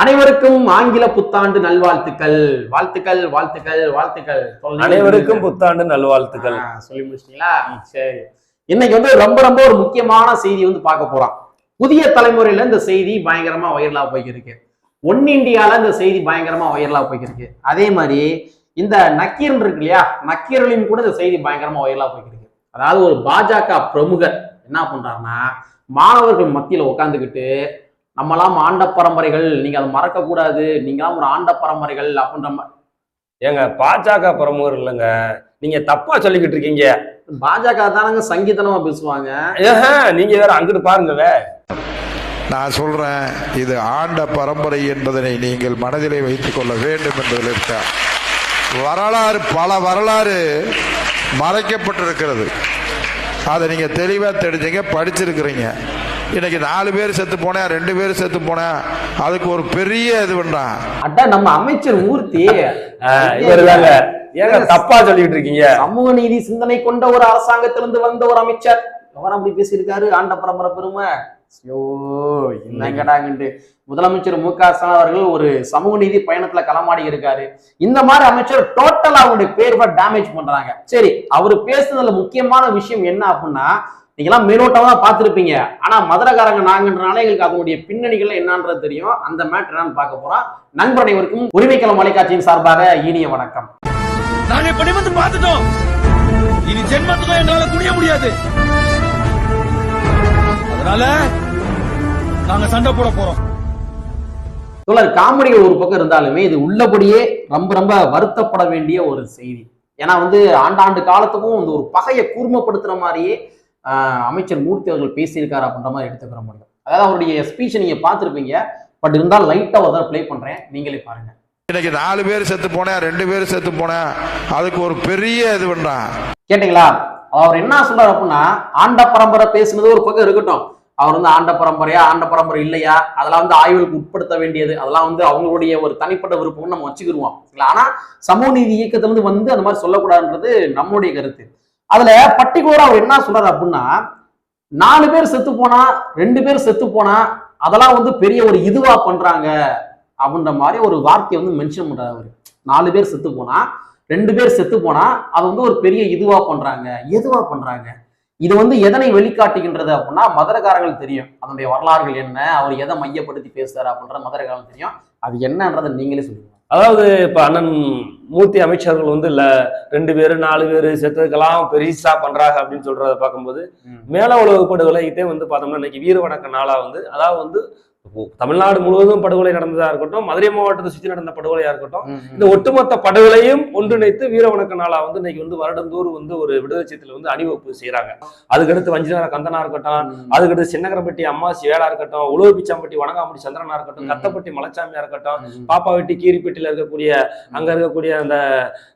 அனைவருக்கும் ஆங்கில புத்தாண்டு நல்வாழ்த்துக்கள். வாழ்த்துக்கள் வாழ்த்துக்கள் வாழ்த்துக்கள். அனைவருக்கும் புத்தாண்டு நல்வாழ்த்துக்கள். சொல்லி முடிச்சிட்டீங்களா? சரி. இன்னைக்கு வந்து ரொம்ப ரொம்ப ஒரு முக்கியமான செய்தி வந்து பார்க்க போறோம். புதிய தலைமுறையில இந்த செய்தி பயங்கரமா வைரலா போய்க்கிருக்கு. ஒன் இந்தியால இந்த செய்தி பயங்கரமா வைரலா போய்க்கிருக்கு. அதே மாதிரி இந்த நக்கீரன் இருக்கு இல்லையா? நக்கீரலையும் கூட இந்த செய்தி பயங்கரமா வைரலா போய்க்கிருக்கு. அதாவது ஒரு பாஜக பிரமுகர் என்ன பண்றாருன்னா மாணவர்கள் மத்தியில உட்காந்துக்கிட்டு நம்மலாம் ஆண்ட பரம்பரைகள் நீங்க அதை மறக்க கூடாது நீங்களாம் ஒரு ஆண்ட பரம்பரைகள் அப்படின்ற மாதிரி ஏங்க பாஜக பிரமுகர் இல்லைங்க. நீங்க தப்பா சொல்லிக்கிட்டு இருக்கீங்க. பாஜக தானங்க சங்கீதனமா பேசுவாங்க. ஏஹே, நீங்க வேற அங்கிட்டு பாருங்க வே. நான் சொல்றேன் இது ஆண்ட பரம்பரை என்பதனை நீங்கள் மனதிலே வைத்துக் கொள்ள வேண்டும் என்பதில் இருக்க? வரலாறு பல வரலாறு மறைக்கப்பட்டிருக்கிறது. அதை நீங்க தெளிவா தெரிஞ்சுங்க படிச்சிருக்கிறீங்க. இன்னைக்கு நாலு பேர் செத்து போனேன் ரெண்டு பேர் செத்து போனேன் அதுக்கு ஒரு பெரிய இது வேண்டாம் அதான் நம்ம அமைச்சர் மூர்த்தி இவருதாங்க ஏங்க தப்பா சொல்லிட்டு இருக்கீங்க? சமூக நீதி சிந்தனை கொண்ட ஒரு அரசாங்கத்திலிருந்து வந்த ஒரு அமைச்சர். அவர் அப்படி பேசியிருக்காரு ஆண்ட பரம்பரை பெருமை. ஐயோ என்னங்கடாங்கன்ட்டு. முதலமைச்சர் மு க ஸ்டாலின் அவர்கள் ஒரு சமூக நீதி பயணத்துல களமாடி இருக்காரு. இந்த மாதிரி அமைச்சர் டோட்டலா அவங்களுடைய பேர் டேமேஜ் பண்றாங்க. சரி அவர் பேசுனதுல முக்கியமான விஷயம் என்ன அப்படின்னா நீங்களாம் மேலோட்டமா தான் பார்த்திருப்பீங்க. ஆனா மதுரக்காரங்க நாங்கன்றனால எங்களுக்கு அதனுடைய பின்னணிகள் என்னன்றது தெரியும். அந்த மேட்டர் என்னன்னு பார்க்க போறோம். நண்பர் அனைவருக்கும் உரிமைக்களம் தொலைக்காட்சியின் சார்பாக இனிய வணக்கம். நாங்க இப்படி வந்து பார்த்துட்டோம். இனி ஜென்மத்துக்கும் எங்களால குடிய முடியாது. அதனால நாங்க சண்டை போட போறோம். தோழர் காமெடிகள் ஒரு பக்கம் இருந்தாலுமே இது உள்ளபடியே ரொம்ப ரொம்ப வருத்தப்பட வேண்டிய ஒரு செய்தி. ஏன்னா வந்து ஆண்டாண்டு காலத்துக்கும் இந்த ஒரு பகையை கூர்மப்படுத்துற மாதிரியே அமைச்சர் மூர்த்தி அவர்கள் பேசியிருக்காரு அப்படின்ற மாதிரி எடுத்துக்கிற முடியும். அதாவது அவருடைய ஸ்பீச்சை நீங்க பார்த்திருப்பீங்க. பட் இருந்தாலும் லைட்டா ஒரு தடவை ப்ளே பண்றேன். நீங்களே பாருங்க. இன்னைக்கு நாலு பேர் செத்து போனேன் ரெண்டு பேர் செத்து போனேன் அதுக்கு ஒரு பெரிய இது வேண்டாம் கேட்டீங்களா? அவர் என்ன சொல்றாரு அப்படின்னா ஆண்ட பரம்பரை பேசுனது ஒரு பக்கம் இருக்கட்டும். அவர் வந்து ஆண்ட பரம்பரையா ஆண்ட பரம்பரை இல்லையா? அதெல்லாம் வந்து ஆய்வுகளுக்கு உட்படுத்த வேண்டியது. அதெல்லாம் வந்து அவங்களுடைய ஒரு தனிப்பட்ட விருப்பம்னு நம்ம வச்சுக்கிருவோம். சரிங்களா? ஆனா சமூக நீதி இயக்கத்துல இருந்து வந்து அந்த மாதிரி சொல்லக்கூடாதுன்றது நம்மளுடைய கருத்து. அதுல பர்டிகுலரா அவர் என்ன சொல்றாரு அப்படின்னா நாலு பேர் செத்து போனா ரெண்டு பேர் செத்து போனா அதெல்லாம் வந்து பெரிய ஒரு இதுவா பண்றாங்க அப்படின்ற மாதிரி ஒரு வார்த்தையை வந்து மென்ஷன் பண்றாரு அவரு. நாலு பேர் செத்து போனா ரெண்டு பேர் செத்து போனா அது வந்து ஒரு பெரிய இதுவா பண்றாங்க. எதுவா பண்றாங்க? இது வந்து எதனை வெளிக்காட்டுகின்றது அப்படின்னா மதுரக்காரங்களுக்கு தெரியும். அதனுடைய வரலாறுகள் என்ன? அவர் எதை மையப்படுத்தி பேசுறாரு அப்படின்ற மதுரக்காரங்களுக்கு தெரியும். அது என்னன்றதை நீங்களே சொல்லுங்க. அதாவது இப்ப அண்ணன் மூர்த்தி அமைச்சர்கள் வந்து இல்ல ரெண்டு பேரு நாலு பேரு செத்ததுக்கெல்லாம் பெரிசா பண்றாங்க அப்படின்னு சொல்றத பார்க்கும்போது மேல உலக படுகொலை இதே வந்து பார்த்தோம்னா இன்னைக்கு வீர வணக்க நாளா வந்து அதாவது வந்து தமிழ்நாடு முழுவதும் படுகொலை நடந்ததா இருக்கட்டும் மதுரை மாவட்டத்தை சுற்றி நடந்த படுகொலையா இருக்கட்டும் இந்த ஒட்டுமொத்த படுகொலையும் ஒன்றிணைத்து வீர வணக்க நாளா வந்து இன்னைக்கு வந்து வருடந்தோறும் வந்து ஒரு விடுதலை சித்தல வந்து அணிவகுப்பு செய்யறாங்க அதுக்கடுத்து வஞ்சிநகர கந்தனா இருக்கட்டும் அதுக்கடுத்து சின்னகரம்பட்டி அம்மாசி வேளா இருக்கட்டும் உழவு பிச்சாம்பட்டி வணங்காம்பட்டி சந்திரனா இருக்கட்டும். கத்தப்பட்டி மலைச்சாமியா இருக்கட்டும் பாப்பாவெட்டி கீரிப்பட்டியில இருக்கக்கூடிய அங்க இருக்கக்கூடிய அந்த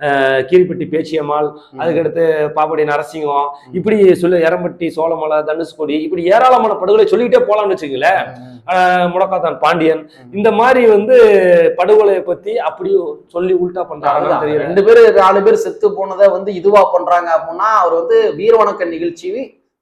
அஹ், கீரிப்பட்டி பேச்சியம்மாள் அதுக்கடுத்து பாப்படி நரசிங்கம் இப்படி சொல்லி எரம்பட்டி சோளமலை தனுஷ்கோடி இப்படி ஏராளமான படுகொலை சொல்லிக்கிட்டே போலாம்னு வச்சுங்களேன் அஹ், முடக்காத்தான் பாண்டியன். இந்த மாதிரி வந்து படுகொலையை பத்தி அப்படியே சொல்லி உல்டா பண்றாங்க ரெண்டு பேர் நாலு பேர் செத்து போனதை வந்து இதுவா பண்றாங்க அப்படின்னா அவர் வந்து வீரவணக்க நிகழ்ச்சி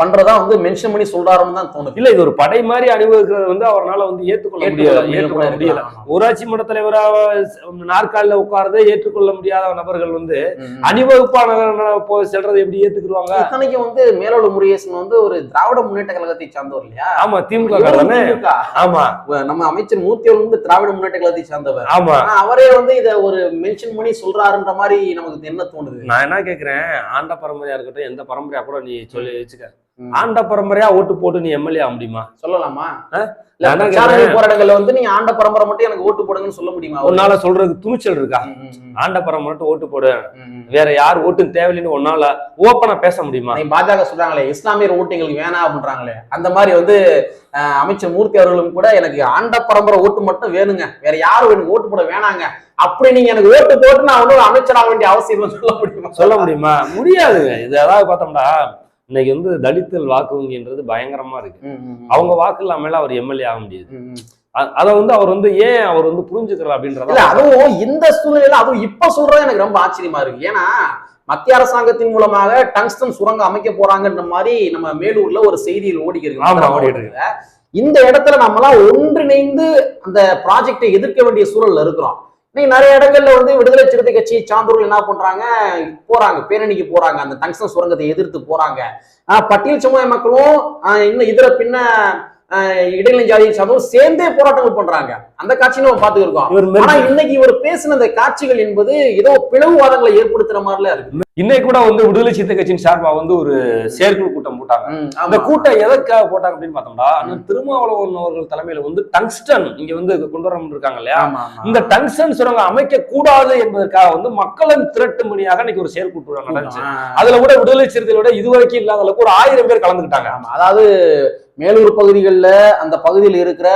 பண்றதா வந்து மென்ஷன் பண்ணி சொல்றாருன்னு தான் தோணுது. இல்ல இது ஒரு படை மாதிரி அணிவகுக்கிறது வந்து அவரால் வந்து ஏற்றுக்கொள்ள முடியல ஏற்றுக்கொள்ள முடியல. ஊராட்சி மன்ற தலைவராக நாற்காலில உட்கார்றதே ஏற்றுக்கொள்ள முடியாத நபர்கள் வந்து. அணிவகுப்பான செல்றதை எப்படி ஏத்துக்குருவாங்க இத்தனைக்கும் வந்து மேலோடு முருகேசன் வந்து ஒரு திராவிட முன்னேற்ற கழகத்தை சார்ந்தவர் இல்லையா? ஆமா திமுக. ஆமா. நம்ம அமைச்சர் மூர்த்தி அவர்கள் வந்து திராவிட முன்னேற்ற கழகத்தை சார்ந்தவர். ஆமா. அவரே வந்து இத ஒரு மென்ஷன் பண்ணி சொல்றாருன்ற மாதிரி நமக்கு என்ன தோணுது? நான் என்ன கேக்குறேன் ஆண்ட பரம்பரையா இருக்கட்டும் எந்த பரம்பரையா கூட நீ சொல்லி வச்சுக்க. ஆண்ட பரம்பரையா ஓட்டு போட்டு நீ எம்எல்ஏ ஆக முடியுமா? சொல்லலாமா? போராட்டங்கள்ல வந்து நீங்க ஆண்ட பரம்பரை மட்டும் எனக்கு ஓட்டு போடுங்கன்னு சொல்ல முடியுமா? உன்னால சொல்றதுக்கு துணிச்சல் இருக்கா. ஆண்ட பரம்பரை மட்டும் ஓட்டு போடு. வேற யார் ஓட்டும் தேவையில்லைன்னு உன்னால ஓப்பனா பேச முடியுமா? நீ பாஜக சொல்றாங்களே இஸ்லாமியர் ஓட்டு எங்களுக்கு வேணாம் அப்படின்றாங்களே. அந்த மாதிரி வந்து அமைச்சர் மூர்த்தி அவர்களும் கூட எனக்கு ஆண்ட பரம்பரை ஓட்டு மட்டும் வேணுங்க. வேற யாரும் எனக்கு ஓட்டு போட வேணாங்க. அப்படி நீங்க எனக்கு ஓட்டு போட்டு நான் ஒரு அமைச்சராக வேண்டிய அவசியம் சொல்ல முடியுமா? சொல்ல முடியுமா? முடியாதுங்க. இது அதாவது பார்த்தோம்னா இன்னைக்கு வந்து தலித்தல் வாக்கு வங்கின்றது பயங்கரமா இருக்கு. அவங்க வாக்கு இல்லாமல அவர் எம்எல்ஏ ஆக முடியாது. அத வந்து அவர் வந்து ஏன் அவர் வந்து புரிஞ்சுக்கிறார் அப்படின்றத அதுவும் இந்த சூழ்நிலையில அதுவும் இப்ப சொல்றது எனக்கு ரொம்ப ஆச்சரியமா இருக்கு. ஏன்னா மத்திய அரசாங்கத்தின் மூலமாக டங்ஸ்டன் சுரங்கம் அமைக்க போறாங்கன்ற மாதிரி நம்ம மேலூர்ல ஒரு செய்தியில் இருக்கு. இந்த இடத்துல நம்மலாம் ஒன்றிணைந்து அந்த ப்ராஜெக்டை எதிர்க்க வேண்டிய சூழல்ல இருக்கிறோம். இன்னைக்கு நிறைய இடங்கள்ல வந்து விடுதலை சிறுத்தை கட்சி சான்றோர்கள் என்ன பண்றாங்க? போறாங்க. பேரணிக்கு போறாங்க. அந்த டங்ஸ்டன் சுரங்கத்தை எதிர்த்து போறாங்க. ஆஹ் பட்டியல் சமுதாய மக்களும் இன்னும் இதர பின்ன இடைநிலை சார்ந்தவரும் சேர்ந்தே போராட்டங்கள் பண்றாங்க. அந்த காட்சியை நம்ம பார்த்துருக்கோம் இவர் ஆனா மெரி- இன்னைக்கு இவர் பேசின அந்த காட்சிகள் என்பது ஏதோ பிளவுவாதங்களை ஏற்படுத்துற மாதிரில இருக்கு. இன்னைக்கு கூட வந்து விடுதலை சிறுத்தை கட்சியின் சார்பா வந்து ஒரு செயற்குழு கூட்டம் போட்டாங்க. அந்த. கூட்டம் எதற்காக போட்டாங்க அப்படின்னு பார்த்தோம்னா திருமாவளவன் அவர்கள் தலைமையில வந்து டங்ஸ்டன் இங்க வந்து கொண்டு வர இருக்காங்க இல்லையா. இந்த டங்ஸ்டன் சுரங்கம் அமைக்க கூடாது என்பதற்காக வந்து மக்களின் திரட்டுமணியாக இன்னைக்கு ஒரு செயற்கூட்டு நடந்துச்சு. அதுல கூட விடுதலை சிறுத்தைகளோட இதுவரைக்கும் இல்லாத அளவுக்கு ஒரு ஆயிரம் பேர் கலந்துக்கிட்டாங்க. அதாவது மேலூர் பகுதிகளில் அந்த பகுதியில் இருக்கிற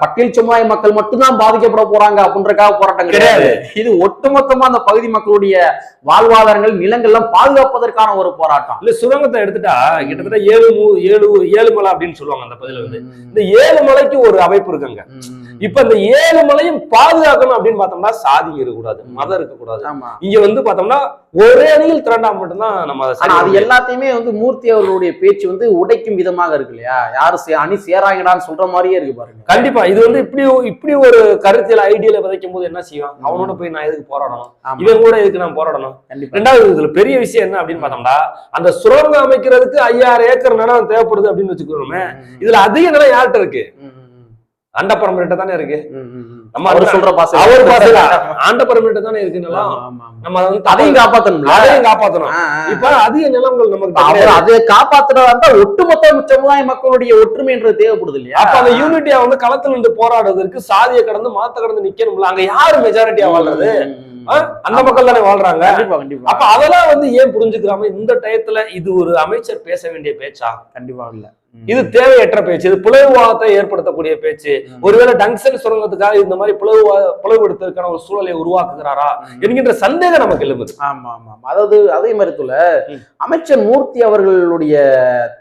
பட்டியல் சமுதாய மக்கள் மட்டும்தான் பாதிக்கப்பட போறாங்க அப்படின்றக்காக போராட்டம் கிடையாது. இது ஒட்டுமொத்தமா அந்த பகுதி மக்களுடைய வாழ்வாதாரங்கள் நிலங்கள்லாம் பாதுகாப்பதற்கான ஒரு போராட்டம். இல்ல சுரங்கத்தை எடுத்துட்டா கிட்டத்தட்ட ஏழு ஏழு ஏழு மலை அப்படின்னு சொல்லுவாங்க அந்த பகுதியில வந்து. இந்த ஏழு மலைக்கு ஒரு அமைப்பு இருக்குங்க. இப்ப இந்த ஏழு மலையும் பாதுகாக்கணும் அப்படின்னு பார்த்தோம்னா சாதி இருக்கக்கூடாது மதம் இருக்கக்கூடாது. ஆமா. இங்க வந்து பார்த்தோம்னா ஒரே அணியில் திரண்டா மட்டும்தான் நம்ம அதை. எல்லாத்தையுமே வந்து மூர்த்தி அவர்களுடைய பேச்சு வந்து உடைக்கும் விதமாக இருக்கு இல்லையா? யாரு அணி சேராங்கடான்னு சொல்ற மாதிரியே இருக்கு பாருங்க. கண்டிப்பா. இது வந்து இப்படி இப்படி ஒரு கருத்தியல் ஐடியால விதைக்கும் போது என்ன செய்யும்? அவனோட போய் நான் எதுக்கு போராடணும். இவன் கூட எதுக்கு நான் போராடணும்? ரெண்டாவது இதுல பெரிய விஷயம் என்ன அப்படின்னு பார்த்தோம்னா அந்த சுரங்கம் அமைக்கிறதுக்கு ஐயாயிரம் ஏக்கர் நிலம் தேவைப்படுது அப்படின்னு வச்சுக்கோமே இதுல அதிக நிலம் யார்கிட்ட இருக்கு? ம். அண்டப்பரம்பு தானே இருக்கு. நம்ம அவர் சொல்ற பாசை அவர் பாசையில ஆண்டப்பரம்பு தானே இருக்கு நிலம் ஆமா, ஆமா, ஆமா. நம்ம வந்து அதையும் காப்பாத்தணும்ல அதையும் காப்பாத்தணும். இப்ப அதிக நிலங்கள் நமக்கு அவர். அதை காப்பாத்துறதா இருந்தா ஒட்டுமொத்த சமுதாய மக்களுடைய ஒற்றுமைன்றது தேவைப்படுது இல்லையா அப்ப அந்த யூனிட்டியா வந்து களத்துல நின்று போராடுவதற்கு சாதியை கடந்து மாத்த கடந்து நிக்கணும்ல அங்க யாரு மெஜாரிட்டியா வாழ்றது? அந்த மக்கள் தானே வாழ்றாங்க கண்டிப்பா கண்டிப்பா அப்ப அதெல்லாம் வந்து ஏன் புரிஞ்சுக்கிறாம இந்த டயத்துல இது ஒரு அமைச்சர் பேச வேண்டிய பேச்சா கண்டிப்பா இல்ல இது தேவையற்ற பேச்சு இது பிளவுவாதத்தை ஏற்படுத்தக்கூடிய பேச்சு. ஒருவேளை டங்ஸ்டன் சுரங்கத்துக்காக இந்த மாதிரி பிளவு பிளவுபடுத்துவதற்கான ஒரு சூழலை உருவாக்குகிறாரா என்கின்ற சந்தேகம் நமக்கு எழுப்புது ஆமா ஆமா ஆமா. அதாவது அதே மாதிரி துல ம். அமைச்சர் மூர்த்தி அவர்களுடைய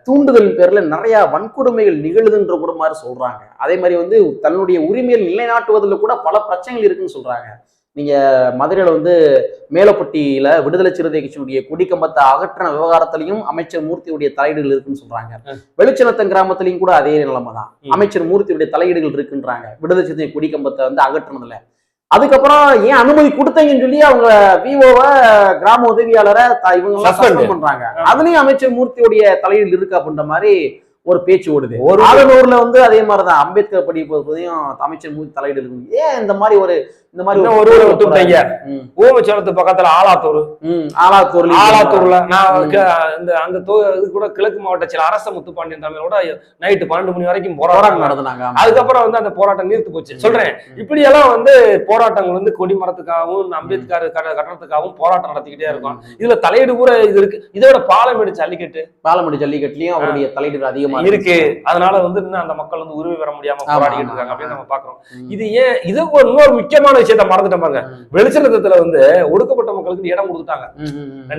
தூண்டுதலின் பேர்ல நிறைய வன்கொடுமைகள் நிகழுதுன்ற கூட மாதிரி சொல்றாங்க. அதே மாதிரி வந்து தன்னுடைய உரிமையில் நிலைநாட்டுவதில் கூட பல பிரச்சனைகள் இருக்குன்னு சொல்றாங்க. நீங்க மதுரையில வந்து மேலப்பட்டியில விடுதலை சிறுத்தை கட்சியினுடைய கொடிக்கம்பத்தை அகற்றின விவகாரத்திலையும் அமைச்சர் மூர்த்தியுடைய தலையீடுகள் இருக்குன்னு சொல்றாங்க. வெளிச்சநத்தம் கிராமத்திலையும் கூட அதே நிலைமை தான். அமைச்சர் மூர்த்தியுடைய தலையீடுகள் இருக்குன்றாங்க. விடுதலை சிறுத்தை கொடிக்கம்பத்தை வந்து அகற்றுனதுல. அதுக்கப்புறம் ஏன் அனுமதி கொடுத்தீங்கன்னு சொல்லி அவங்க விஓவை கிராம உதவியாளரை இவங்க suspend. பண்றாங்க. அதுலயும் அமைச்சர் மூர்த்தியுடைய தலையீடு இருக்கு அப்படின்ற மாதிரி ஒரு பேச்சு ஓடுது. ஒரு ஆலனூர்ல வந்து அதே மாதிரிதான். அம்பேத்கர் படி போதையும் அமைச்சர் மூர்த்தி தலையீடு இருக்கு. ஏன் இந்த மாதிரி ஒரு இந்த மாதிரி ஒரு ஊரை விட்டுவிட்டீங்க ம், ஊமச்சோளத்து பக்கத்துல ஆலாத்தூர். ம், ஆலாத்தூர்ல. நான் இந்த அந்த இது கூட கிழக்கு மாவட்ட செயலர் அரச முத்துப்பாண்டியன் தலைமையோட நைட்டு பன்னெண்டு மணி வரைக்கும் போராட்டம் ஆமா. அதுக்கப்புறம் வந்து அந்த போராட்டம் நீர்த்து போச்சு. சொல்றேன். இப்படி எல்லாம் வந்து போராட்டங்கள் வந்து கொடிமரத்துக்காகவும் அம்பேத்கர் கட்ட- கட்டணத்துக்காகவும் போராட்டம் நடத்திக்கிட்டே இருக்கும். இதுல தலையீடு கூட இது இருக்கு. இதோட பாலமேடு ஜல்லிக்கட்டு. பாலமடி ஜல்லிக்கட்டுலயும் அவருடைய தலையீடு அதிகமா இருக்கு. அதனால வந்து இன்னும் அந்த மக்கள் வந்து உரிமை பெற முடியாம போராடிக்கிட்டு இருக்காங்க. அப்படின்னு நம்ம பாக்குறோம். இது ஏன் இது இன்னொரு முக்கியமான விஷயத்த மறந்துட்டோம் பாருங்க. ம். வெளிச்சநத்தத்துல வந்து ஒடுக்கப்பட்ட மக்களுக்கு இடம் கொடுத்துட்டாங்க.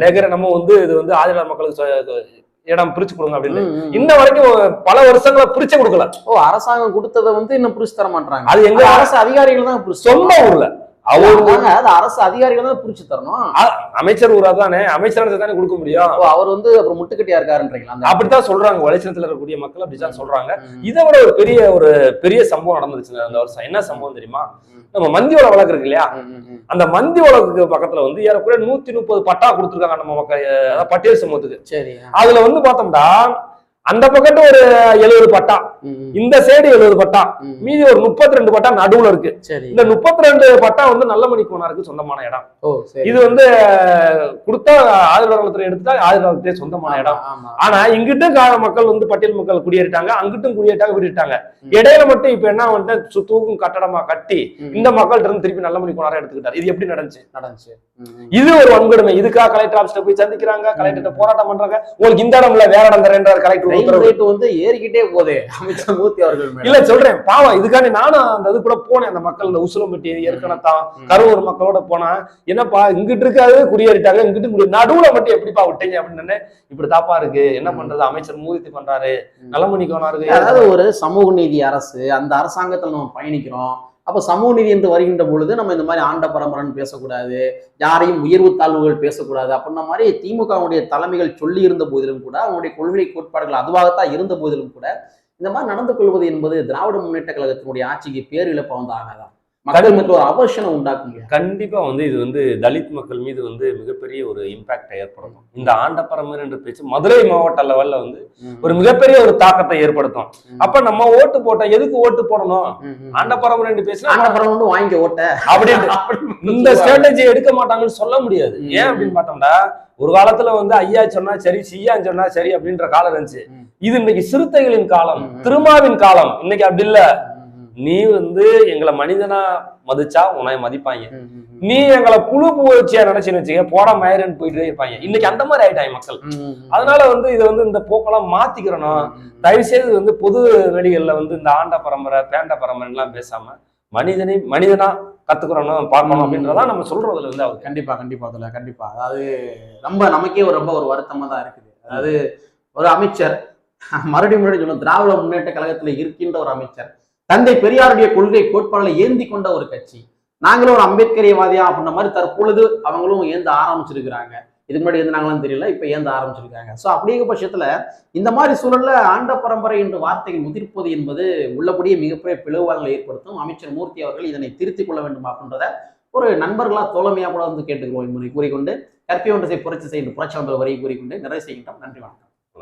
ஏக்கரை நம்ம வந்து இது வந்து ஆதிவார மக்களுக்கு இடம் பிரிச்சு கொடுங்க அப்படின்னு. இன்ன வரைக்கும் பல வருஷங்களா பிரிச்சு கொடுக்கல. ஓ அரசாங்கம் கொடுத்ததை வந்து இன்னும் புரிச்சு தர மாட்டாங்க அது எங்க அரசு அதிகாரிகள் தான் சொந்த ஊர்ல. அவர் அது அரசு அதிகாரிகள் தான் புரிச்சு தரணும். அமைச்சர் ஊரா தானே? அமைச்சர் தானே கொடுக்க முடியும்? அவர் வந்து அப்புறம் முட்டுக்கட்டியா இருக்காருன்றீங்களா? அப்படித்தான் சொல்றாங்க. வலைச்சலத்துல இருக்கக்கூடிய மக்கள் அப்படித்தான் சொல்றாங்க. இதை விட ஒரு பெரிய ஒரு பெரிய சம்பவம் நடந்துச்சு. அந்த வருஷம். என்ன சம்பவம் தெரியுமா. நம்ம மந்தியோட வழக்கு இருக்கு இல்லையா. அந்த மந்தி வழக்குக்கு பக்கத்துல வந்து ஏறக்குறைய நூத்தி முப்பது பட்டா கொடுத்துருக்காங்க நம்ம மக்கள். பட்டியல் சமூகத்துக்கு. சரி அதுல வந்து பார்த்தோம்னா அந்த பக்கத்து ஒரு எழுபது பட்டா. இந்த சைடு எழுபது பட்டா. மீதி ஒரு முப்பத்தி ரெண்டு பட்டா நடுவுல இருக்கு. இந்த முப்பத்தி ரெண்டு பட்டா வந்து நல்லமணி கோனாருக்கு சொந்தமான இடம். இது வந்து கொடுத்தா ஆதிவாரத்துல எடுத்துட்டா ஆதிவாரத்தே சொந்தமான இடம். ஆனா இங்கிட்டும் கா- மக்கள் வந்து பட்டியல் மக்கள் குடியேறிட்டாங்க. அங்கிட்டும் குடியேறிட்டாங்க விட்டுட்டாங்க. இடையில மட்டும் இப்ப என்ன வந்துட்டு தூக்கும் கட்டடமா கட்டி. இந்த மக்கள்கிட்ட இருந்து திருப்பி நல்ல மணி கோனாரை எடுத்துக்கிட்டாரு. இது எப்படி நடந்துச்சு? நடந்துச்சு. இது ஒரு வன்கொடுமை. இதுக்காக கலெக்டர் ஆஃபீஸ்ல போய் சந்திக்கிறாங்க. கலெக்டர் போராட்டம் பண்றாங்க. உங்களுக்கு இந்த இடம் இல்ல வேற இடம் தரேன்றார் கலெக்டர் ரேட் வந்து ஏறிக்கிட்டே போதே அமைச்சர் மூர்த்தி அவர்கள். இல்ல சொல்றேன். பாவம் இதுக்காண்டி நானும் அந்த இது கூட போனேன். அந்த மக்கள் இந்த உசுலம்பட்டி ஏற்கனத்தான். கரூர் மக்களோட போனா என்னப்பா இங்கிட்டு இருக்காது குடியேறிட்டாங்க இங்கிட்டு குடி நடுவுல மட்டும் எப்படிப்பா விட்டீங்க அப்படின்னு இப்படி தாப்பா இருக்கு என்ன பண்றது? அமைச்சர் மூர்த்தி பண்றாரு. நலமணி கோனாருக்கு அதாவது ஒரு சமூக நீதி அரசு அந்த அரசாங்கத்துல நம்ம பயணிக்கிறோம். அப்ப சமூக நீதி என்று வருகின்ற பொழுது நம்ம இந்த மாதிரி ஆண்ட பரம்பரைன்னு பேசக்கூடாது யாரையும் உயர்வு தாழ்வுகள் பேசக்கூடாது அப்படின்ன மாதிரி திமுகவுடைய தலைமைகள் சொல்லி இருந்த போதிலும் கூட அவங்களுடைய கொள்கை கோட்பாடுகள் அதுவாகத்தான் இருந்த போதிலும் கூட இந்த மாதிரி நடந்து கொள்வது என்பது திராவிட முன்னேற்ற கழகத்தினுடைய ஆட்சிக்கு பேரிழப்பா வந்து தான். மக்கள் மத்தியில் ஒரு அவர்ஷனை உண்டாக்கும் இல்லையா கண்டிப்பா வந்து இது வந்து தலித் மக்கள் மீது வந்து மிகப்பெரிய ஒரு இம்பாக்டை ஏற்படுத்தும். இந்த ஆண்ட பரம்பரை என்ற பேச்சு மதுரை மாவட்ட லெவல்ல வந்து ஒரு மிகப்பெரிய ஒரு தாக்கத்தை ஏற்படுத்தும். அப்ப நம்ம ஓட்டு போட்டோம் எதுக்கு ஓட்டு போடணும்? ஆண்ட பரம்பரை என்று பேசினா ஆண்டபுரம் வந்து வாங்கி ஓட்ட. அப்படின்னு இந்த ஸ்ட்ராட்டஜி எடுக்க மாட்டாங்கன்னு சொல்ல முடியாது. ஏன் அப்படின்னு பார்த்தோம்னா ஒரு காலத்துல வந்து ஐயா சொன்னா சரி சியான்னு சொன்னா சரி அப்படின்ற காலம் இருந்துச்சு. இது இன்னைக்கு சிறுத்தைகளின் காலம். திருமாவின் காலம். இன்னைக்கு அப்படி இல்ல. நீ வந்து எங்களை மனிதனா மதிச்சா உன்னை மதிப்பாங்க. நீ எங்களை புழு பூச்சியா நினைச்சுன்னு வச்சுக்க போட மயரன்னு போயிட்டே இருப்பாங்க. இன்னைக்கு அந்த மாதிரி ஆயிட்டாங்க மக்கள். அதனால வந்து இதை வந்து இந்த போக்கெல்லாம் மாத்திக்கிறணும். தயவு செய்து வந்து பொது வெளிகள்ல வந்து இந்த ஆண்ட பரம்பரை பேண்ட பரம்பரை எல்லாம் பேசாம மனிதனை மனிதனா கத்துக்கிறணும் பார்க்கணும். அப்படின்றதான் நம்ம சொல்றதுல வந்து அவர் கண்டிப்பா கண்டிப்பா அதுல கண்டிப்பா. அதாவது ரொம்ப நமக்கே ஒரு ரொம்ப ஒரு வருத்தமா தான் இருக்குது. அதாவது ஒரு அமைச்சர் மறுபடியும் மறுபடியும் சொல்லணும் திராவிட முன்னேற்ற கழகத்துல இருக்கின்ற ஒரு அமைச்சர் தந்தை பெரியாருடைய கொள்கை கோட்பாடுகளை ஏந்தி கொண்ட ஒரு கட்சி. நாங்களும் ஒரு அம்பேத்கரியவாதியா அப்படின்ற மாதிரி தற்பொழுது அவங்களும் ஏந்த ஆரம்பிச்சிருக்கிறாங்க. இதுக்கு முன்னாடி இருந்தாங்களான்னு தெரியல இப்ப ஏந்த ஆரம்பிச்சிருக்காங்க. ஸோ அப்படிங்கிற பட்சத்துல இந்த மாதிரி சூழல்ல ஆண்ட பரம்பரை என்ற வார்த்தைகள் முதிர்ப்பது என்பது உள்ளபடியே மிகப்பெரிய பிளவுகளை ஏற்படுத்தும். அமைச்சர் மூர்த்தி அவர்கள் இதனை திருத்திக் கொள்ள வேண்டும் அப்படின்றத ஒரு நண்பர்களா தோழமையா கூட வந்து கேட்டுக்கிறோம் என்பதை கூறிக்கொண்டு கற்பி ஒன்றை புரட்சி செய்கின்ற புரட்சி வரை கூறிக்கொண்டு நிறைவு செய்கின்றோம். நன்றி வணக்கம்.